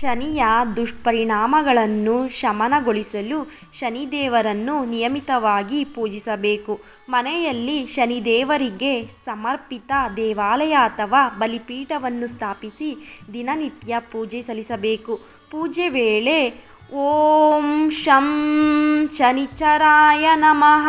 ಶನಿಯ ದುಷ್ಪರಿಣಾಮಗಳನ್ನು ಶಮನಗೊಳಿಸಲು ಶನಿದೇವರನ್ನು ನಿಯಮಿತವಾಗಿ ಪೂಜಿಸಬೇಕು. ಮನೆಯಲ್ಲಿ ಶನಿದೇವರಿಗೆ ಸಮರ್ಪಿತ ದೇವಾಲಯ ಅಥವಾ ಬಲಿಪೀಠವನ್ನು ಸ್ಥಾಪಿಸಿ ದಿನನಿತ್ಯ ಪೂಜೆ ಸಲ್ಲಿಸಬೇಕು. ಪೂಜೆ ವೇಳೆ ಓಂ ಶಂ ಶನಿಚರಾಯ ನಮಃ.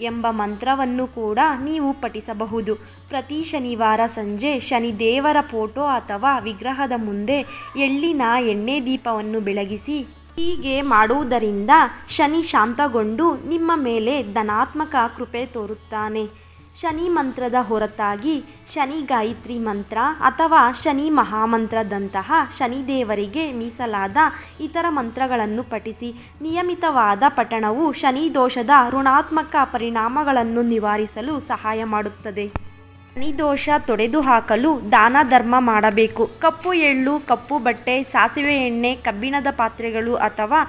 ಎಂಬ ಮಂತ್ರವನ್ನು ಕೂಡ ನೀವು ಪಠಿಸಬಹುದು. ಪ್ರತಿ ಶನಿವಾರ ಸಂಜೆ ಶನಿದೇವರ ಫೋಟೋ ಅಥವಾ ವಿಗ್ರಹದ ಮುಂದೆ ಎಳ್ಳಿನ ಎಣ್ಣೆ ದೀಪವನ್ನು ಬೆಳಗಿಸಿ, ಹೀಗೆ ಮಾಡುವುದರಿಂದ ಶನಿ ಶಾಂತಗೊಂಡು ನಿಮ್ಮ ಮೇಲೆ ಧನಾತ್ಮಕ ಕೃಪೆ ತೋರುತ್ತಾನೆ. ಶನಿ ಮಂತ್ರದ ಹೊರತಾಗಿ ಶನಿ ಗಾಯತ್ರಿ ಮಂತ್ರ ಅಥವಾ ಶನಿ ಮಹಾಮಂತ್ರದಂತಹ ಶನಿದೇವರಿಗೆ ಮೀಸಲಾದ ಇತರ ಮಂತ್ರಗಳನ್ನು ಪಠಿಸಿ. ನಿಯಮಿತವಾದ ಪಠಣವು ಶನಿ ದೋಷದ ಋಣಾತ್ಮಕ ಪರಿಣಾಮಗಳನ್ನು ನಿವಾರಿಸಲು ಸಹಾಯ ಮಾಡುತ್ತದೆ. ಶನಿದೋಷ ತೊಡೆದುಹಾಕಲು ದಾನ ಧರ್ಮ ಮಾಡಬೇಕು. ಕಪ್ಪು ಎಳ್ಳು, ಕಪ್ಪು ಬಟ್ಟೆ, ಸಾಸಿವೆ ಎಣ್ಣೆ, ಕಬ್ಬಿಣದ ಪಾತ್ರೆಗಳು ಅಥವಾ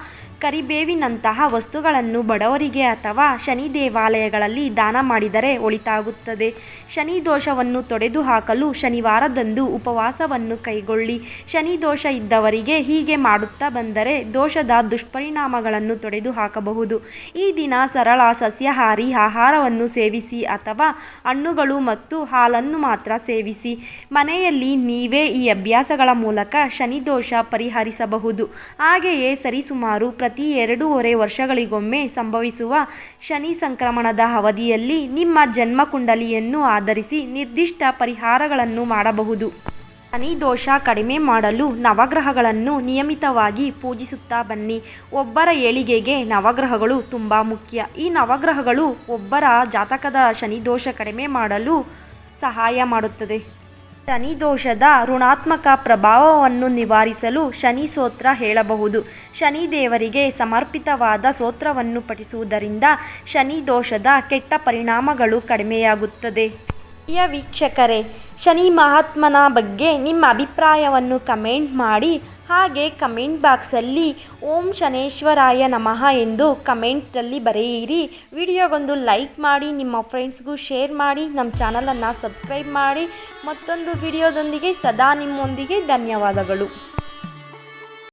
ಕರಿಬೇವಿನಂತಹ ವಸ್ತುಗಳನ್ನು ಬಡವರಿಗೆ ಅಥವಾ ಶನಿ ದೇವಾಲಯಗಳಲ್ಲಿ ದಾನ ಮಾಡಿದರೆ ಒಳಿತಾಗುತ್ತದೆ. ಶನಿ ದೋಷವನ್ನು ತೊಡೆದು ಹಾಕಲು ಶನಿವಾರದಂದು ಉಪವಾಸವನ್ನು ಕೈಗೊಳ್ಳಿ. ಶನಿ ದೋಷ ಇದ್ದವರಿಗೆ ಹೀಗೆ ಮಾಡುತ್ತಾ ಬಂದರೆ ದೋಷದ ದುಷ್ಪರಿಣಾಮಗಳನ್ನು ತೊಡೆದು ಹಾಕಬಹುದು. ಈ ದಿನ ಸರಳ ಸಸ್ಯಾಹಾರಿ ಆಹಾರವನ್ನು ಸೇವಿಸಿ ಅಥವಾ ಹಣ್ಣುಗಳು ಮತ್ತು ಹಾಲನ್ನು ಮಾತ್ರ ಸೇವಿಸಿ. ಮನೆಯಲ್ಲಿ ನೀವೇ ಈ ಅಭ್ಯಾಸಗಳ ಮೂಲಕ ಶನಿ ದೋಷ ಪರಿಹರಿಸಬಹುದು. ಹಾಗೆಯೇ ಸರಿಸುಮಾರು ಪ್ರತಿ ಎರಡೂವರೆ ವರ್ಷಗಳಿಗೊಮ್ಮೆ ಸಂಭವಿಸುವ ಶನಿ ಸಂಕ್ರಮಣದ ಅವಧಿಯಲ್ಲಿ ನಿಮ್ಮ ಜನ್ಮ ಕುಂಡಲಿಯನ್ನು ಆಧರಿಸಿ ನಿರ್ದಿಷ್ಟ ಪರಿಹಾರಗಳನ್ನು ಮಾಡಬಹುದು. ಶನಿ ದೋಷ ಕಡಿಮೆ ಮಾಡಲು ನವಗ್ರಹಗಳನ್ನು ನಿಯಮಿತವಾಗಿ ಪೂಜಿಸುತ್ತಾ ಬನ್ನಿ. ಒಬ್ಬರ ಏಳಿಗೆಗೆ ನವಗ್ರಹಗಳು ತುಂಬ ಮುಖ್ಯ. ಈ ನವಗ್ರಹಗಳು ಒಬ್ಬರ ಜಾತಕದ ಶನಿ ದೋಷ ಕಡಿಮೆ ಮಾಡಲು ಸಹಾಯ ಮಾಡುತ್ತದೆ. ಶನಿ ದೋಷದ ಋಣಾತ್ಮಕ ಪ್ರಭಾವವನ್ನು ನಿವಾರಿಸಲು ಶನಿ ಸ್ತೋತ್ರ ಹೇಳಬಹುದು. ಶನಿ ದೇವರಿಗೆ ಸಮರ್ಪಿತವಾದ ಸ್ತೋತ್ರವನ್ನು ಪಠಿಸುವುದರಿಂದ ಶನಿ ದೋಷದ ಕೆಟ್ಟ ಪರಿಣಾಮಗಳು ಕಡಿಮೆಯಾಗುತ್ತದೆ. ಪ್ರಿಯ ವೀಕ್ಷಕರೇ, ಶನಿ ಮಹಾತ್ಮನ ಬಗ್ಗೆ ನಿಮ್ಮ ಅಭಿಪ್ರಾಯವನ್ನು ಕಮೆಂಟ್ ಮಾಡಿ. ಹಾಗೆ ಕಮೆಂಟ್ ಬಾಕ್ಸಲ್ಲಿ ಓಂ ಶನೇಶ್ವರಾಯ ನಮಃ ಎಂದು ಕಮೆಂಟಲ್ಲಿ ಬರೆಯಿರಿ. ವಿಡಿಯೋಗೊಂದು ಲೈಕ್ ಮಾಡಿ, ನಿಮ್ಮ ಫ್ರೆಂಡ್ಸ್ಗೂ ಶೇರ್ ಮಾಡಿ, ನಮ್ಮ ಚಾನಲನ್ನು ಸಬ್ಸ್ಕ್ರೈಬ್ ಮಾಡಿ. ಮತ್ತೊಂದು ವಿಡಿಯೋದೊಂದಿಗೆ ಸದಾ ನಿಮ್ಮೊಂದಿಗೆ ಧನ್ಯವಾದಗಳು.